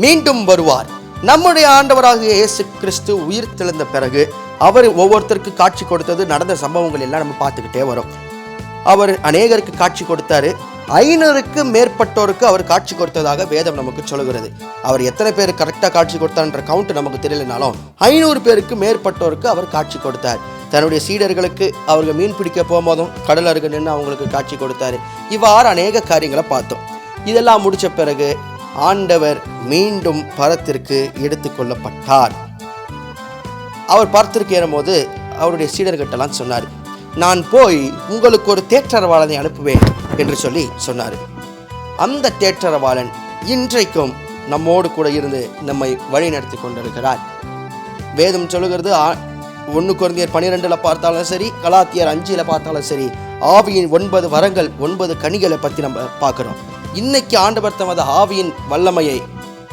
மீண்டும் வருவார். நம்முடைய ஆண்டவராகிய இயேசு கிறிஸ்து உயிர் தெழுந்த பிறகு அவர் ஒவ்வொருத்தருக்கு காட்சி கொடுத்தது நடந்த சம்பவங்கள் எல்லாம் நம்ம பார்த்துக்கிட்டே வரோம். அவர் அநேகருக்கு காட்சி கொடுத்தாரு. ஐநூறுக்கு மேற்பட்டோருக்கு அவர் காட்சி கொடுத்ததாக வேதம் நமக்கு சொல்லுகிறது. அவர் எத்தனை பேர் கரெக்டாக காட்சி கொடுத்தார்ன்ற கவுண்ட் நமக்கு தெரியலனாலும் ஐநூறு பேருக்கு மேற்பட்டோருக்கு அவர் காட்சி கொடுத்தார். தன்னுடைய சீடர்களுக்கு அவர்கள் மீன் பிடிக்க போகும்போதும் கடல் அருகே நின்று அவங்களுக்கு காட்சி கொடுத்தாரு. இவ்வாறு அநேக காரியங்களை பார்த்தோம். இதெல்லாம் முடித்த பிறகு ஆண்டவர் மீண்டும் பரத்திற்கு எடுத்துக்கொள்ளப்பட்டார் அவர் பரத்திற்கு ஏறும்போது அவருடைய சீடர்கிட்டலாம் சொன்னார் நான் போய் உங்களுக்கு ஒரு தேற்றரவாளனை அனுப்புவேன் என்று சொல்லி சொன்னார். அந்த தேற்றரவாளன் இன்றைக்கும் நம்மோடு கூட இருந்து நம்மை வழி நடத்தி கொண்டிருக்கிறார். வேதம் சொல்லுகிறது ஒன்று குழந்தையர் பன்னிரெண்டில் பார்த்தாலும் சரி கலாத்தியர் அஞ்சில் பார்த்தாலும் சரி ஆவியின் ஒன்பது வரங்கள் ஒன்பது கனிகளை பற்றி நம்ம பார்க்குறோம். இன்னைக்கு ஆண்டவர் தமது ஆவியின் வல்லமையை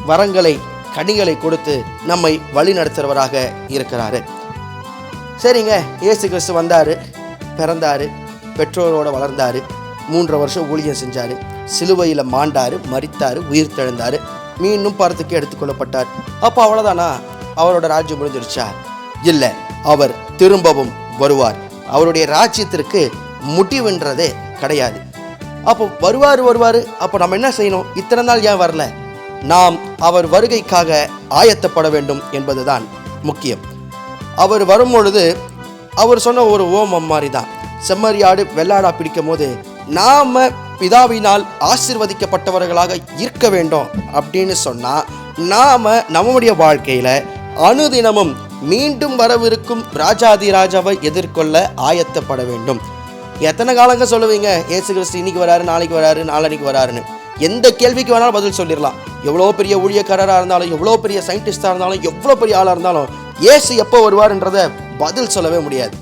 வரங்களை கனிகளை கொடுத்து நம்மை வழி நடத்துகிறவராக இருக்கிறாரு. சரிங்க இயேசு கிறிஸ்து வந்தார் பிறந்தார் பெற்றோரோட வளர்ந்தார் மூன்றரை வருஷம் ஊழியம் செஞ்சார் சிலுவையில் மாண்டார் மரித்தார் உயிர் தெழுந்தார் மீண்டும் பரத்துக்கு எடுத்துக்கொள்ளப்பட்டார் அப்போ அவ்வளோதானா அவரோட ராஜ்யம் முடிஞ்சிருச்சா? இல்லை அவர் திரும்பவும் வருவார். அவருடைய ராஜ்யத்திற்கு முடிவுன்றதே கிடையாது. அப்போ வருவார் வருவார் அப்போ நம்ம என்ன செய்யணும்? இத்தனை நாள் ஏன் வரல? நாம் அவர் வருகைக்காக ஆயத்தப்பட வேண்டும் என்பதுதான் முக்கியம். அவர் வரும் பொழுது அவர் சொன்ன ஒரு ஓமம் மாதிரி தான் செம்மறியாடு வெள்ளாடா பிடிக்கும் போது நாம் பிதாவினால் ஆசிர்வதிக்கப்பட்டவர்களாக இருக்க வேண்டும் அப்படின்னு சொன்னால் நாம் நம்முடைய வாழ்க்கையில் அனுதினமும் மீண்டும் வரவிருக்கும் ராஜாதி ராஜாவை எதிர்கொள்ள ஆயத்தப்பட வேண்டும். எத்தனை காலங்க சொல்லுவீங்க ஏசு கிறிஸ்து இன்னைக்கு வராரு நாளைக்கு வராரு நாளன்னைக்கு வராருன்னு. எந்த கேள்விக்கு வேணாலும் பதில் சொல்லிடலாம். எவ்வளோ பெரிய ஊழியக்காரராக இருந்தாலும் எவ்வளோ பெரிய சயின்டிஸ்டாக இருந்தாலும் எவ்வளோ பெரிய ஆளாக இருந்தாலும் ஏசு எப்போ வருவார்ன்றதை பதில் சொல்லவே முடியாது.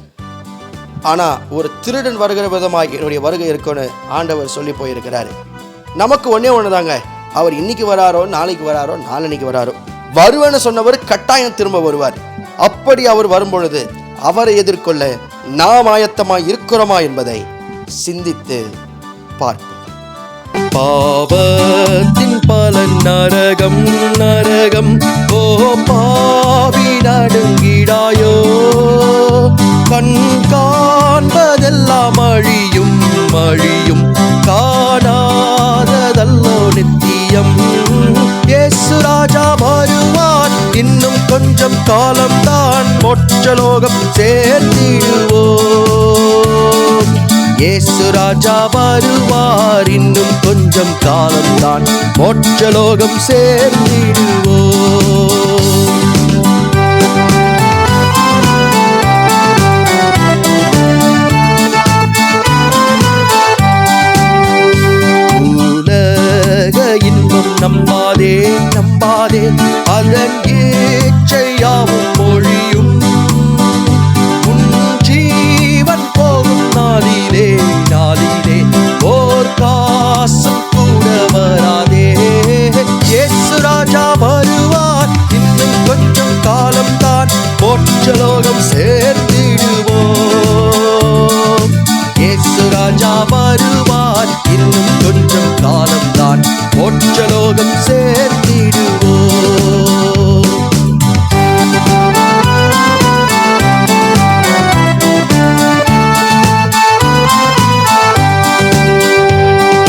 ஆனால் ஒரு திருடன் வருகிற விதமாக என்னுடைய வருகை இருக்குன்னு ஆண்டவர் சொல்லி போயிருக்கிறாரு. நமக்கு ஒன்றே ஒன்று தாங்க அவர் இன்னைக்கு வராரோ நாளைக்கு வராரோ நாளன்னைக்கு வராரோ. வருவேன்னு சொன்னவர் கட்டாயம் திரும்ப வருவார். அப்படி அவர் வரும்பொழுது அவரை எதிர்கொள்ள நாம் ஆயத்தமாக இருக்கிறோமா என்பதை சிந்தித்து பார்ப்போம். பாவத்தின் நரகம் நரகம். ஓ பாவி நடுங்கிடாயோ கண் காண்பதெல்லாம் அழியும் அழியும். காணாததல்லோ நித்தியம். இயேசு ராஜா வருவான் இன்னும் கொஞ்சம் காலம்தான். மொற்றலோகம் சேர்ந்திடுவோம் இயேசு ராஜா வருவார். இன்னும் கொஞ்சம் காலம்தான். மோட்சலோகம் சேர்ந்திடுவோம். பரலோகம் சேர்த்திடுவோம் இயேசு ராஜா வருவார்